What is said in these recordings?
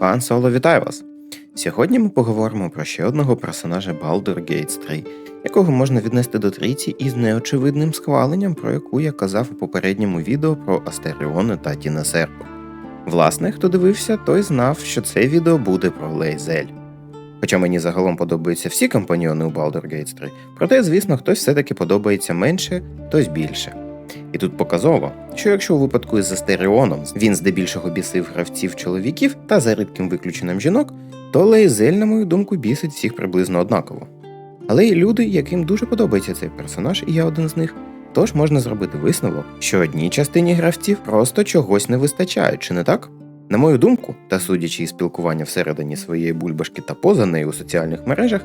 Пан Соло, вітаю вас! Сьогодні ми поговоримо про ще одного персонажа Baldur's Gate 3, якого можна віднести до трійці із неочевидним схваленням, про яку я казав у попередньому відео про Астеріони та Тінесерпу. Власне, хто дивився, той знав, що це відео буде про Лейзель. Хоча мені загалом подобаються всі компаньйони у Baldur's Gate 3, проте, звісно, хтось все-таки подобається менше, хтось більше. І тут показово, що якщо у випадку із Астеріоном він здебільшого бісив гравців чоловіків та за рідким виключенням жінок, то Лейзель, на мою думку, бісить всіх приблизно однаково. Але є люди, яким дуже подобається цей персонаж, і я один з них. Тож можна зробити висновок, що одній частині гравців просто чогось не вистачає, чи не так? На мою думку, та судячи із спілкування всередині своєї бульбашки та поза нею у соціальних мережах,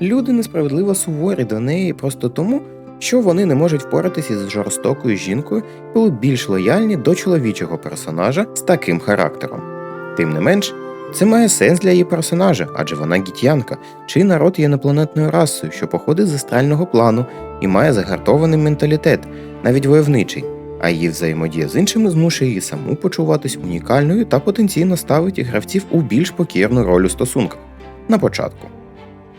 люди несправедливо суворі до неї просто тому, що вони не можуть впоратися із жорстокою жінкою були більш лояльні до чоловічого персонажа з таким характером. Тим не менш, це має сенс для її персонажа, адже вона гітянка, чий народ є інопланетною расою, що походить з астрального плану і має загартований менталітет, навіть войовничий, а її взаємодія з іншими змушує її саму почуватись унікальною та потенційно ставить гравців у більш покірну роль у стосунках на початку.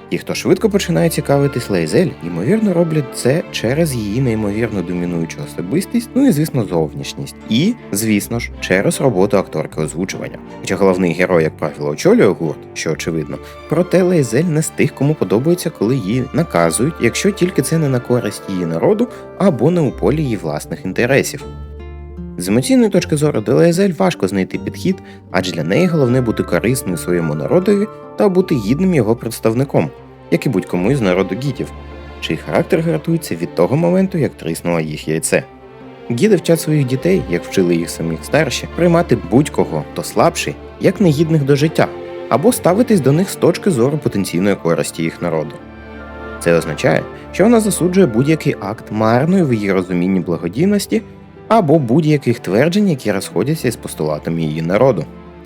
Ті, хто швидко починає цікавитись Лейзель, ймовірно роблять це через її неймовірно домінуючу особистість, ну і звісно, зовнішність. І, звісно ж, через роботу акторки озвучування. Хоча головний герой, як правило, очолює гурт, що очевидно, проте Лейзель не з тих, кому подобається, коли її наказують, якщо тільки це не на користь її народу або не у полі її власних інтересів. З емоційної точки зору до важко знайти підхід, адже для неї головне бути корисною своєму народові та бути гідним його представником, як і будь-кому із народу гідів, чий характер гартується від того моменту, як тріснуло їх яйце. Гіди вчать своїх дітей, як вчили їх самих старші, приймати будь-кого, хто слабший, як негідних до життя, або ставитись до них з точки зору потенційної користі їх народу. Це означає, що вона засуджує будь-який акт марної в її розумінні благодійності або будь-яких тверджень, які розходяться із постулатами її народу.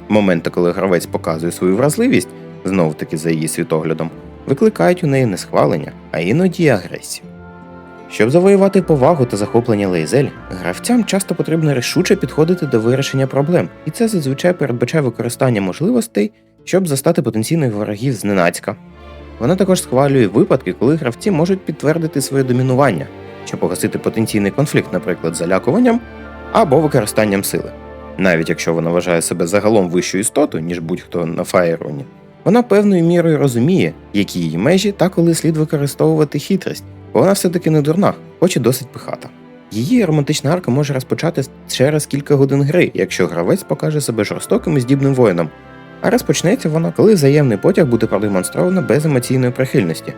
Моменти, коли гравець показує свою вразливість, знов таки за її світоглядом, викликають у неї не схвалення, а іноді агресію. Щоб завоювати повагу та захоплення лейзель, гравцям часто потрібно рішуче підходити до вирішення проблем, і це зазвичай передбачає використання можливостей, щоб застати потенційних ворогів зненацька. Вона також схвалює випадки, коли гравці можуть підтвердити своє домінування, щоб погасити потенційний конфлікт, наприклад, залякуванням або використанням сили. Навіть якщо вона вважає себе загалом вищою істотою, ніж будь-хто на Фаєроні, вона певною мірою розуміє, які її межі та коли слід використовувати хитрість, бо вона все-таки не дурна, хоч і досить пихата. Її романтична арка може розпочати через кілька годин гри, якщо гравець покаже себе жорстоким і здібним воїном. А розпочнеться вона, коли взаємний потяг буде продемонстровано без емоційної прихильності,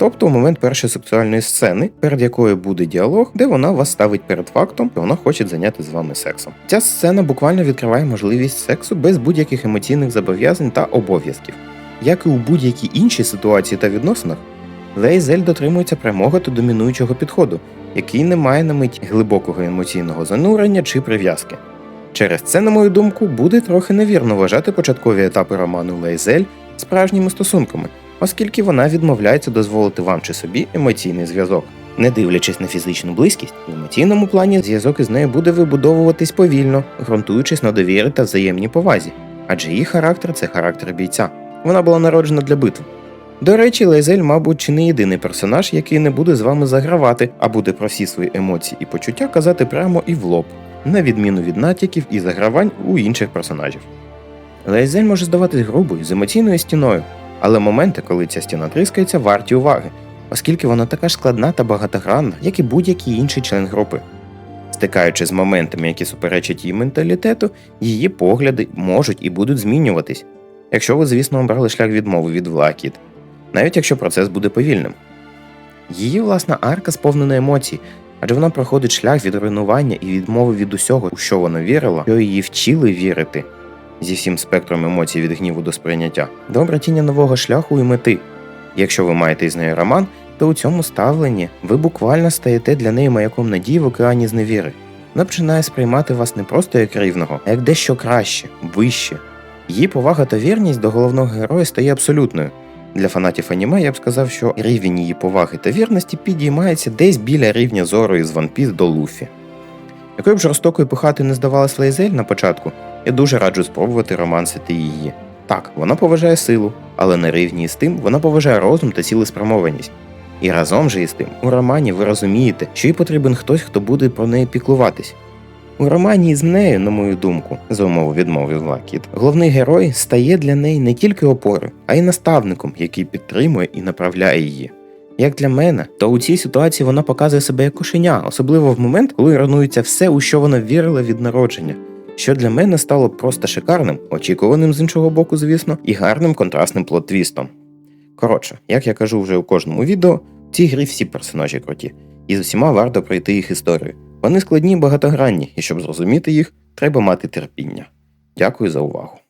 тобто у момент першої сексуальної сцени, перед якою буде діалог, де вона вас ставить перед фактом, що вона хоче зайняти з вами сексом. Ця сцена буквально відкриває можливість сексу без будь-яких емоційних зобов'язань та обов'язків. Як і у будь-якій іншій ситуації та відносинах, Лейзель дотримується прямого та домінуючого підходу, який не має на меті глибокого емоційного занурення чи прив'язки. Через це, на мою думку, буде трохи невірно вважати початкові етапи роману Лейзель справжніми стосунками, оскільки вона відмовляється дозволити вам чи собі емоційний зв'язок. Не дивлячись на фізичну близькість, в емоційному плані зв'язок із нею буде вибудовуватись повільно, ґрунтуючись на довірі та взаємній повазі, адже її характер це характер бійця. Вона була народжена для битв. До речі, Лейзель, мабуть, чи не єдиний персонаж, який не буде з вами загравати, а буде про всі свої емоції і почуття казати прямо і в лоб, на відміну від натяків і загравань у інших персонажів. Лейзель може здаватись грубою з емоційною стіною, але моменти, коли ця стіна тріскається, варті уваги, оскільки вона така ж складна та багатогранна, як і будь-який інший член групи. Стикаючи з моментами, які суперечать її менталітету, її погляди можуть і будуть змінюватись, якщо ви, звісно, обрали шлях відмови від Влакіт, навіть якщо процес буде повільним. Її власна арка сповнена емоцій, адже вона проходить шлях від руйнування і відмови від усього, у що вона вірила, що її вчили вірити зі всім спектром емоцій від гніву до сприйняття, до обратіння нового шляху і мети. Якщо ви маєте із нею роман, то у цьому ставленні ви буквально стаєте для неї маяком надії в океані зневіри. Вона починає сприймати вас не просто як рівного, а як дещо краще, вище. Її повага та вірність до головного героя стає абсолютною. Для фанатів аніме я б сказав, що рівень її поваги та вірності підіймається десь біля рівня зору із One Piece до Луфі. Якою б жорстокою пихати не здавалась Лейзель на початку, я дуже раджу спробувати романсити її. Так, вона поважає силу, але на рівні з тим вона поважає розум та цілеспрямованість. І разом же із тим, у романі ви розумієте, що їй потрібен хтось, хто буде про неї піклуватись. У романі з нею, на мою думку, за умови відмови Лакіт, головний герой стає для неї не тільки опорою, а й наставником, який підтримує і направляє її. Як для мене, то у цій ситуації вона показує себе як кошеня, особливо в момент, коли руйнується все, у що вона вірила від народження, що для мене стало просто шикарним, очікуваним з іншого боку, звісно, і гарним контрастним плот-твістом. Коротше, як я кажу вже у кожному відео, в цій грі всі персонажі круті, і з усіма варто пройти їх історію. Вони складні і багатогранні, і щоб зрозуміти їх, треба мати терпіння. Дякую за увагу.